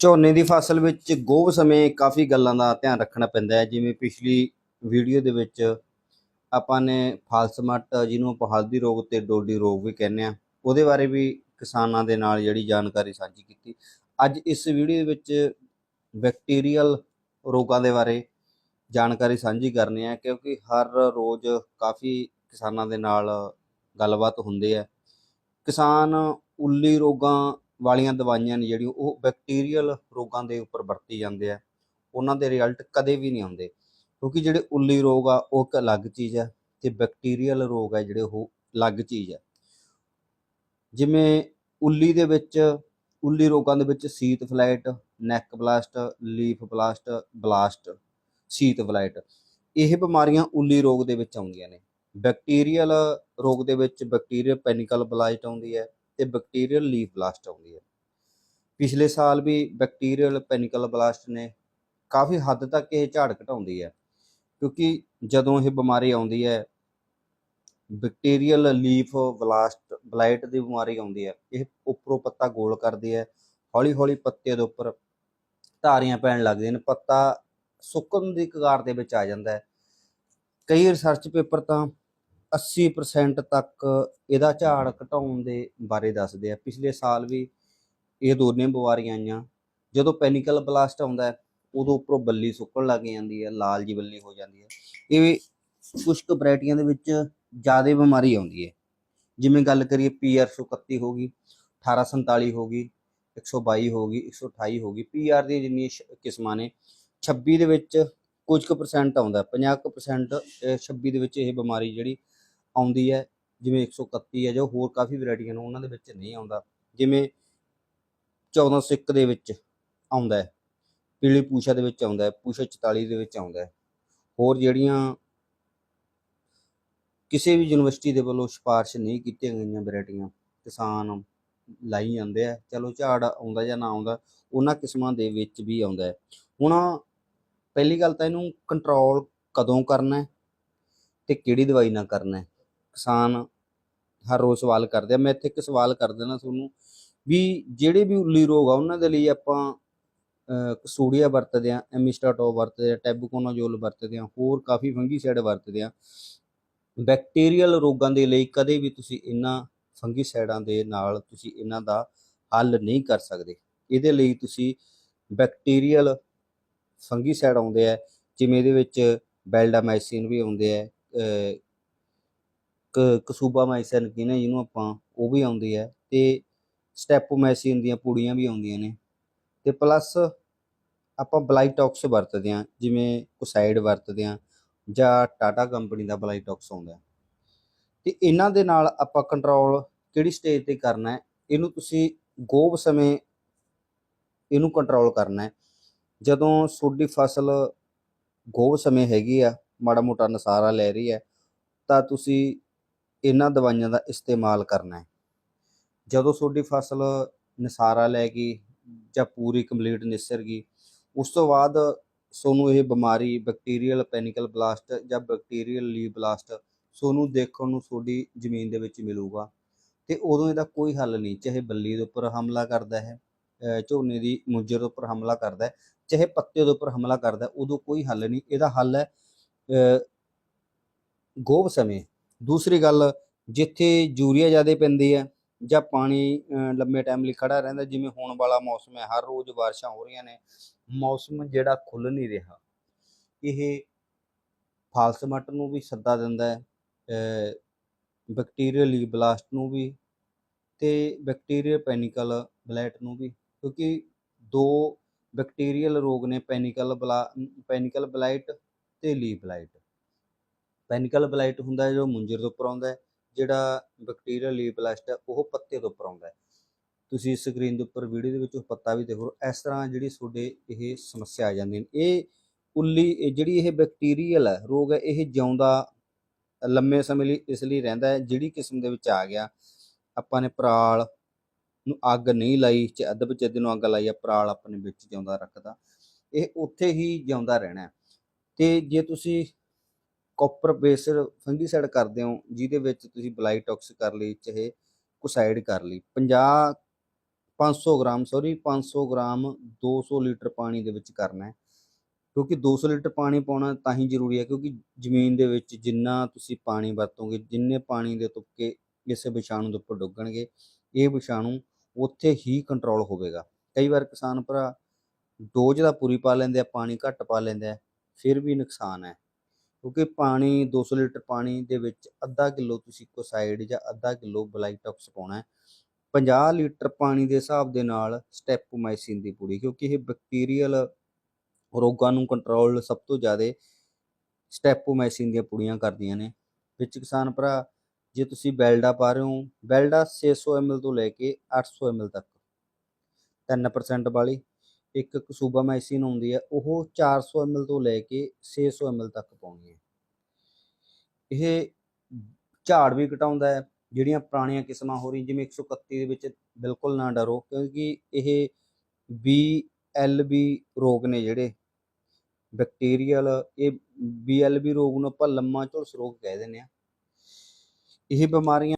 ਝੋਨੇ ਦੀ ਫਸਲ ਵਿੱਚ ਗੋਭ ਸਮੇਂ ਕਾਫੀ ਗੱਲਾਂ ਦਾ ਧਿਆਨ ਰੱਖਣਾ ਪੈਂਦਾ ਹੈ। ਜਿਵੇਂ ਪਿਛਲੀ ਵੀਡੀਓ ਦੇ ਵਿੱਚ ਆਪਾਂ ਨੇ ਫਾਲਸਮੱਟ ਜਿਹਨੂੰ ਆਪਾਂ ਹਲਦੀ ਰੋਗ ਤੇ ਡੋਡੀ ਰੋਗ ਵੀ ਕਹਿੰਦੇ ਆ ਉਹਦੇ ਬਾਰੇ ਵੀ ਕਿਸਾਨਾਂ ਦੇ ਨਾਲ ਜਿਹੜੀ ਜਾਣਕਾਰੀ ਸਾਂਝੀ ਕੀਤੀ। ਅੱਜ ਇਸ ਵੀਡੀਓ ਵਿੱਚ ਬੈਕਟੀਰੀਅਲ ਰੋਗਾਂ ਦੇ ਬਾਰੇ ਜਾਣਕਾਰੀ ਸਾਂਝੀ ਕਰਨੀ ਹੈ, ਕਿਉਂਕਿ ਹਰ ਰੋਜ਼ ਕਾਫੀ ਕਿਸਾਨਾਂ ਦੇ ਨਾਲ ਗੱਲਬਾਤ ਹੁੰਦੀ ਹੈ। ਕਿਸਾਨ ਉੱਲੀ ਰੋਗਾਂ ਵਾਲੀਆਂ ਦਵਾਈਆਂ ਨੇ ਜਿਹੜੀਆਂ ਉਹ ਬੈਕਟੀਰੀਅਲ ਰੋਗਾਂ ਦੇ ਉੱਪਰ ਵਰਤੀ ਜਾਂਦੇ ਆ। ਉਹਨਾਂ ਦੇ ਰਿਜ਼ਲਟ ਕਦੇ ਵੀ ਨਹੀਂ ਆਉਂਦੇ। ਕਿਉਂਕਿ ਜਿਹੜੇ ਉੱਲੀ ਰੋਗ ਆ, ਉਹ ਇੱਕ ਅਲੱਗ ਚੀਜ਼ ਹੈ ਤੇ ਬੈਕਟੀਰੀਅਲ ਰੋਗ ਆ ਜਿਹੜੇ ਉਹ ਅਲੱਗ ਚੀਜ਼ ਹੈ ਜਿਵੇਂ ਉੱਲੀ ਦੇ ਵਿੱਚ, ਉੱਲੀ ਰੋਗਾਂ ਦੇ ਵਿੱਚ sheath blight neck blast leaf blast blast sheath blight ਇਹ ਬਿਮਾਰੀਆਂ ਉੱਲੀ ਰੋਗ ਦੇ ਵਿੱਚ ਆਉਂਦੀਆਂ ਨੇ। ਬੈਕਟੀਰੀਅਲ ਰੋਗ ਦੇ ਵਿੱਚ ਬੈਕਟੀਰੀਅਲ ਪੈਨਿਕਲ ਬਲਾਸਟ ਆਉਂਦੀ ਹੈ। ਤੇ ਬੈਕਟੀਰੀਅਲ ਲੀਫ ਬਲਾਸਟ ਆਉਂਦੀ ਹੈ। ਪਿਛਲੇ ਸਾਲ ਵੀ ਬੈਕਟੀਰੀਅਲ ਪੈਨਿਕਲ ਬਲਾਸਟ ਨੇ ਕਾਫੀ ਹੱਦ ਤੱਕ ਇਹ ਝਾੜ ਘਟਾਉਂਦੀ ਹੈ, ਕਿਉਂਕਿ ਜਦੋਂ ਇਹ ਬਿਮਾਰੀ ਆਉਂਦੀ ਹੈ ਬੈਕਟੀਰੀਅਲ ਲੀਫ ਬਲਾਸਟ ਬਲਾਈਟ ਦੀ ਬਿਮਾਰੀ ਆਉਂਦੀ ਹੈ, ਇਹ ਉੱਪਰੋਂ ਪੱਤਾ ਗੋਲ ਕਰਦੀ ਹੈ ਹੌਲੀ ਹੌਲੀ ਪੱਤੇ ਦੇ ਉੱਪਰ ਧਾਰੀਆਂ ਪੈਣ ਲੱਗਦੀਆਂ ਨੇ, ਪੱਤਾ ਸੁੱਕਣ ਦੀ ਕਗਾਰ ਦੇ ਵਿੱਚ ਆ ਜਾਂਦਾ ਹੈ। ਕਈ ਰਿਸਰਚ ਪੇਪਰ ਤਾਂ 80% ਤੱਕ ਇਹਦਾ ਝਾੜ ਘਟਾਉਣ ਦੇ ਬਾਰੇ ਦੱਸਦੇ ਆ। ਪਿਛਲੇ ਸਾਲ ਵੀ ਇਹ ਦੋਨੇ ਬਿਮਾਰੀਆਂ ਆਈਆਂ। ਜਦੋਂ ਪੈਨਿਕਲ ਬਲਾਸਟ ਆਉਂਦਾ ਉਦੋਂ ਉੱਪਰੋਂ ਬੱਲੀ ਸੁੱਕਣ ਲੱਗ ਜਾਂਦੀ ਹੈ, ਲਾਲ ਜੀ ਬੱਲੀ ਹੋ ਜਾਂਦੀ ਹੈ। ਇਹ ਕੁਝ ਕੁ ਵੈਰਾਈਟੀਆਂ ਦੇ ਵਿੱਚ ਜ਼ਿਆਦਾ ਬਿਮਾਰੀ ਆਉਂਦੀ ਹੈ। ਜਿਵੇਂ ਗੱਲ ਕਰੀਏ ਪੀਆਰ 131 ਹੋ ਗਈ 1847 ਹੋ ਗਈ 122 ਹੋ ਗਈ 128 ਹੋ ਗਈ। ਪੀਆਰ ਦੀ ਜਿੰਨੀ ਕਿਸਮਾਂ ਨੇ 26 ਦੇ ਵਿੱਚ ਕੁਝ ਕੁ ਪਰਸੈਂਟ ਆਉਂਦਾ 50 ਕੁ ਪਰਸੈਂਟ 26 ਦੇ ਵਿੱਚ ਇਹ ਬਿਮਾਰੀ ਜਿਹੜੀ ਆਉਂਦੀ ਹੈ, ਜਿਵੇਂ 131 ਹੈ ਜੋ ਹੋਰ ਕਾਫੀ ਵੈਰਾਈਟੀਆਂ ਨੇ ਉਹਨਾਂ ਦੇ ਵਿੱਚ ਨਹੀਂ ਆਉਂਦਾ। ਜਿਵੇਂ 1401 ਦੇ ਵਿੱਚ ਆਉਂਦਾ ਹੈ, ਪੀਲੀ ਪੂਸ਼ਾ ਦੇ ਵਿੱਚ ਆਉਂਦਾ ਹੈ, ਪੂਛਾ 44 ਦੇ ਵਿੱਚ ਆਉਂਦਾ ਹੈ। ਹੋਰ ਜਿਹੜੀਆਂ ਕਿਸੇ ਵੀ ਯੂਨੀਵਰਸਿਟੀ ਦੇ ਵੱਲੋਂ ਸਿਫਾਰਿਸ਼ ਨਹੀਂ ਕੀਤੀਆਂ ਗਈਆਂ ਵੈਰਾਈਟੀਆਂ, ਕਿਸਾਨ ਲਾਈ ਜਾਂਦੇ ਆ, ਚਲੋ ਝਾੜ ਆਉਂਦਾ ਜਾਂ ਨਾ ਆਉਂਦਾ, ਉਹਨਾਂ ਕਿਸਮਾਂ ਦੇ ਵਿੱਚ ਵੀ ਆਉਂਦਾ ਹੈ। ਹੁਣ ਪਹਿਲੀ ਗੱਲ ਤਾਂ ਇਹਨੂੰ ਕੰਟਰੋਲ ਕਦੋਂ ਕਰਨਾ ਹੈ ਤੇ ਕਿਹੜੀ ਦਵਾਈ ਨਾਲ ਕਰਨਾ ਹੈ? ਕਿਸਾਨ ਹਰ ਰੋਜ਼ ਸਵਾਲ ਕਰਦੇ ਆ। ਮੈਂ ਇੱਥੇ ਇੱਕ ਸਵਾਲ ਕਰ ਦੇਣਾ ਤੁਹਾਨੂੰ ਵੀ ਜਿਹੜੇ ਵੀ ਉੱਲੀ ਰੋਗ ਆ ਉਹਨਾਂ ਦੇ ਲਈ ਆਪਾਂ ਅਹ, ਕਸੂੜੀਆ ਵਰਤਦੇ ਆ ਐਮਿਸਟਾਟੋ ਵਰਤਦੇ ਆ ਟੈਬੂਕੋਨਾਜੋਲ ਵਰਤਦੇ ਆ ਹੋਰ ਕਾਫੀ ਫੰਗੀਸਾਈਡ ਵਰਤਦੇ ਆ। ਬੈਕਟੀਰੀਅਲ ਰੋਗਾਂ ਦੇ ਲਈ ਕਦੇ ਵੀ ਤੁਸੀਂ ਇਹਨਾਂ ਫੰਗੀਸਾਈਡਾਂ ਦੇ ਨਾਲ ਤੁਸੀਂ ਇਹਨਾਂ ਦਾ ਹੱਲ ਨਹੀਂ ਕਰ ਸਕਦੇ। ਇਹਦੇ ਲਈ ਤੁਸੀਂ ਬੈਕਟੀਰੀਅਲ ਫੰਗੀਸਾਈਡ ਆਉਂਦੇ ਆ ਜਿਵੇਂ ਇਹਦੇ ਵਿੱਚ ਬੈਲਡਾਮਾਈਸਿਨ ਵੀ ਆਉਂਦੇ ਆ ਅਹ, ਕ ਕਸੂਬਾਮਾਈਸਿਨ ਕਹਿੰਦੇ ਜਿਹਨੂੰ ਆਪਾਂ ਉਹ ਵੀ ਆਉਂਦੀ ਹੈ ਤੇ ਸਟੈਪੋਮਾਈਸਿਨ ਦੀਆਂ ਪੂੜੀਆਂ ਵੀ ਆਉਂਦੀਆਂ ਨੇ ਤੇ ਪਲੱਸ ਆਪਾਂ ਬਲਾਈਟੌਕਸ ਵਰਤਦੇ ਆ ਜਿਵੇਂ ਕੋਸਾਈਡ ਵਰਤਦੇ ਆ ਜਾਂ ਟਾਟਾ ਕੰਪਨੀ ਦਾ ਬਲਾਈਟੌਕਸ ਆਉਂਦਾ ਹੈ। ਤੇ ਇਹਨਾਂ ਦੇ ਨਾਲ ਆਪਾਂ ਕੰਟਰੋਲ ਕਿਹੜੀ ਸਟੇਜ ਤੇ ਕਰਨਾ ਹੈ ਇਹਨੂੰ ਤੁਸੀਂ ਗੋਬ ਸਮੇਂ ਇਹਨੂੰ ਕੰਟਰੋਲ ਕਰਨਾ ਹੈ ਜਦੋਂ ਤੁਹਾਡੀ ਫਸਲ ਗੋਬ ਸਮੇਂ ਹੈਗੀ ਆ ਮਾੜਾ ਮੋਟਾ ਨਸਾਰਾ ਲੈ ਰਹੀ ਹੈ ਤਾਂ ਤੁਸੀਂ ਇਹਨਾਂ ਦਵਾਈਆਂ ਦਾ ਇਸਤੇਮਾਲ ਕਰਨਾ ਹੈ। ਜਦੋਂ ਤੁਹਾਡੀ ਫਸਲ ਨਸਾਰਾ ਲੈ ਗਈ ਜਾਂ ਪੂਰੀ ਕੰਪਲੀਟ ਨਿਸਰ ਗਈ, ਉਸ ਤੋਂ ਬਾਅਦ ਤੁਹਾਨੂੰ ਇਹ ਬਿਮਾਰੀ ਬੈਕਟੀਰੀਅਲ ਪੈਨਿਕਲ ਬਲਾਸਟ ਜਾਂ ਬੈਕਟੀਰੀਅਲ ਲੀ ਬਲਾਸਟ ਤੁਹਾਨੂੰ ਦੇਖਣ ਨੂੰ ਤੁਹਾਡੀ ਜ਼ਮੀਨ ਦੇ ਵਿੱਚ ਮਿਲੂਗਾ। ਤੇ ਉਦੋਂ ਇਹਦਾ ਕੋਈ ਹੱਲ ਨਹੀਂ, ਚਾਹੇ ਬੱਲੀ ਦੇ ਉੱਪਰ ਹਮਲਾ ਕਰਦਾ ਹੈ ਝੋਨੇ ਦੀ ਮੁੰਜਰ ਦੇ ਉੱਪਰ ਹਮਲਾ ਕਰਦਾ ਹੈ, ਚਾਹੇ ਪੱਤੇ ਦੇ ਉੱਪਰ ਹਮਲਾ ਕਰਦਾ ਉਦੋਂ ਕੋਈ ਹੱਲ ਨਹੀਂ। ਇਹਦਾ ਹੱਲ ਹੈ ਗੋਭ ਸਮੇਂ। ਦੂਸਰੀ ਗੱਲ, ਜਿੱਥੇ ਯੂਰੀਆ ਜ਼ਿਆਦਾ ਪੈਂਦੀ ਹੈ ਜਾਂ ਪਾਣੀ ਲੰਮੇ ਟਾਈਮ ਲਈ ਖੜਾ ਰਹਿੰਦਾ, ਜਿਵੇਂ ਹੋਣ ਵਾਲਾ ਮੌਸਮ ਹੈ, ਹਰ ਰੋਜ਼ ਬਾਰਿਸ਼ਾਂ ਹੋ ਰਹੀਆਂ ਨੇ, ਮੌਸਮ ਜਿਹੜਾ ਖੁੱਲ ਨਹੀਂ ਰਿਹਾ। ਇਹ ਫਾਲਸਮਟ ਨੂੰ ਵੀ ਸੱਦਾ ਦਿੰਦਾ ਹੈ ਬੈਕਟੀਰੀਅਲ ਲੀ ਬਲਾਸਟ ਨੂੰ ਵੀ ਤੇ ਬੈਕਟੀਰੀਅਲ ਪੈਨਿਕਲ ਬਲੈਟ ਨੂੰ ਵੀ, ਕਿਉਂਕਿ ਦੋ ਬੈਕਟੀਰੀਅਲ ਰੋਗ ਨੇ ਪੈਨਿਕਲ ਬਲਾ ਪੈਨਿਕਲ ਬਲਾਈਟ ਤੇ ਲੀ ਬਲਾਈਟ ਪੈਨਿਕਲ ਬਲਾਈਟ ਹੁੰਦਾ ਹੈ, ਜੋ ਮੁੰਜਰ ਦੇ ਉੱਪਰ ਆਉਂਦਾ ਹੈ, ਜਿਹੜਾ ਬੈਕਟੀਰੀਅਲ ਲੀ ਹੈ, ਉਹ ਪੱਤੇ ਦੇ ਉੱਪਰ ਆਉਂਦਾ ਹੈ। ਤੁਸੀਂ ਸਕਰੀਨ ਦੇ ਉੱਪਰ ਵੀਡੀਓ ਦੇ ਵਿੱਚ ਉਹ ਪੱਤਾ ਵੀ ਦੇਖੋ, ਇਸ ਤਰ੍ਹਾਂ ਜਿਹੜੀ ਤੁਹਾਡੇ ਇਹ ਸਮੱਸਿਆ ਆ ਜਾਂਦੀ ਨੇ ਇਹ ਉੱਲੀ ਜਿਹੜੀ ਇਹ ਬੈਕਟੀਰੀਅਲ ਹੈ, ਰੋਗ ਹੈ, ਇਹ ਜਿਉਂਦਾ ਲੰਮੇ ਸਮੇਂ ਲਈ ਇਸ ਲਈ ਰਹਿੰਦਾ ਹੈ, ਜਿਹੜੀ ਕਿਸਮ ਦੇ ਵਿੱਚ ਆ ਗਿਆ, ਆਪਾਂ ਨੇ ਪਰਾਲ ਨੂੰ ਅੱਗ ਨਹੀਂ ਲਾਈ, ਚ ਅੱਧ ਵਿੱਚ ਨੂੰ ਅੱਗ ਲਾਈ ਆ, ਪਰਾਲ ਆਪਣੇ ਵਿੱਚ ਜਿਉਂਦਾ ਰੱਖਦਾ। ਇਹ ਉੱਥੇ ਹੀ ਜਿਉਂਦਾ ਰਹਿਣਾ ਹੈ। ਤੇ ਜੇ ਤੁਸੀਂ ਕਾਪਰ ਬੇਸਡ ਫੰਗੀਸਾਈਡ ਕਰਦੇ ਹੋ, ਜਿਹਦੇ ਵਿੱਚ ਤੁਸੀਂ ਬਲਾਈਟੌਕਸ ਕਰ ਲਈ, ਚਾਹੇ ਕੋਸਾਈਡ ਕਰ ਲਈ। 50 500 ਗ੍ਰਾਮ ਸੌਰੀ 500 ਗ੍ਰਾਮ 200 ਲੀਟਰ ਪਾਣੀ ਦੇ ਵਿੱਚ ਕਰਨਾ ਹੈ। ਕਿਉਂਕਿ 200 ਲੀਟਰ ਪਾਣੀ ਪਾਉਣਾ ਤਾਂ ਹੀ ਜ਼ਰੂਰੀ ਹੈ, ਕਿਉਂਕਿ ਜ਼ਮੀਨ ਦੇ ਵਿੱਚ ਜਿੰਨਾ ਤੁਸੀਂ ਪਾਣੀ ਵਰਤੋਗੇ, ਜਿੰਨੇ ਪਾਣੀ ਦੇ ਤੁਪਕੇ ਇਸ ਵਿਸ਼ਾਣੂ ਦੇ ਉੱਪਰ ਡੁੱਗਣਗੇ, ਇਹ ਵਿਸ਼ਾਣੂ ਉੱਥੇ ਹੀ ਕੰਟਰੋਲ ਹੋਵੇਗਾ। ਕਈ ਵਾਰ ਕਿਸਾਨ ਭਰਾ ਡੋਜ਼ ਦਾ ਪੂਰੀ ਪਾ ਲੈਂਦੇ ਆ, ਪਾਣੀ ਘੱਟ ਪਾ ਲੈਂਦੇ ਆ, ਫਿਰ ਵੀ ਨੁਕਸਾਨ ਹੈ। ਕਿਉਂਕਿ ਪਾਣੀ 200 ਲੀਟਰ ਪਾਣੀ ਦੇ ਵਿੱਚ ਅੱਧਾ ਕਿਲੋ ਤੁਸੀਂ ਕੋਸਾਈਡ ਜਾਂ ਅੱਧਾ ਕਿਲੋ ਬਲਾਈਟੌਕਸ ਪਾਉਣਾ ਹੈ। 50 ਲੀਟਰ ਪਾਣੀ ਦੇ ਹਿਸਾਬ ਦੇ ਨਾਲ ਸਟੈਪੋਮਾਈਸਿਨ ਦੀ ਪੁੜੀ ਕਿਉਂਕਿ ਇਹ ਬੈਕਟੀਰੀਅਲ ਰੋਗਾਂ ਨੂੰ ਕੰਟਰੋਲ ਸਭ ਤੋਂ ਜ਼ਿਆਦਾ ਸਟੈਪੋਮਾਈਸਿਨ ਦੀਆਂ ਪੁੜੀਆਂ ਕਰਦੀਆਂ ਨੇ। ਵਿੱਚ ਕਿਸਾਨ ਭਰਾ, ਜੇ ਤੁਸੀਂ ਬੈਲਡਾ ਪਾ ਰਹੇ ਹੋ, ਬੈਲਡਾ 600 ml ਤੋਂ ਲੈ ਕੇ 800 ml ਤੱਕ। 3% ਵਾਲੀ। ਇੱਕ ਸੂਬਾ ਮੈਸੀਨ ਆਉਂਦੀ ਹੈ, ਉਹ 400 ml ਤੋਂ ਲੈ ਕੇ 600 ml ਤੱਕ ਪਾਉਣੀ ਹੈ। ਇਹ ਝਾੜ ਵੀ ਘਟਾਉਂਦਾ ਹੈ, ਜਿਹੜੀਆਂ ਪੁਰਾਣੀਆਂ ਕਿਸਮਾਂ ਹੋ ਰਹੀਆਂ, ਜਿਵੇਂ 131 ਦੇ ਵਿੱਚ ਬਿਲਕੁਲ ਨਾ ਡਰੋ, ਕਿਉਂਕਿ ਇਹ ਬੀ ਐਲ ਬੀ ਰੋਗ ਨੇ ਜਿਹੜੇ, ਬੈਕਟੀਰੀਅਲ, ਇਹ ਬੀ ਐਲ ਬੀ ਰੋਗ ਨੂੰ ਆਪਾਂ ਲੰਮਾ ਝੁਲਸ ਰੋਗ ਕਹਿ ਦਿੰਦੇ ਆ ਇਹ ਬਿਮਾਰੀਆਂ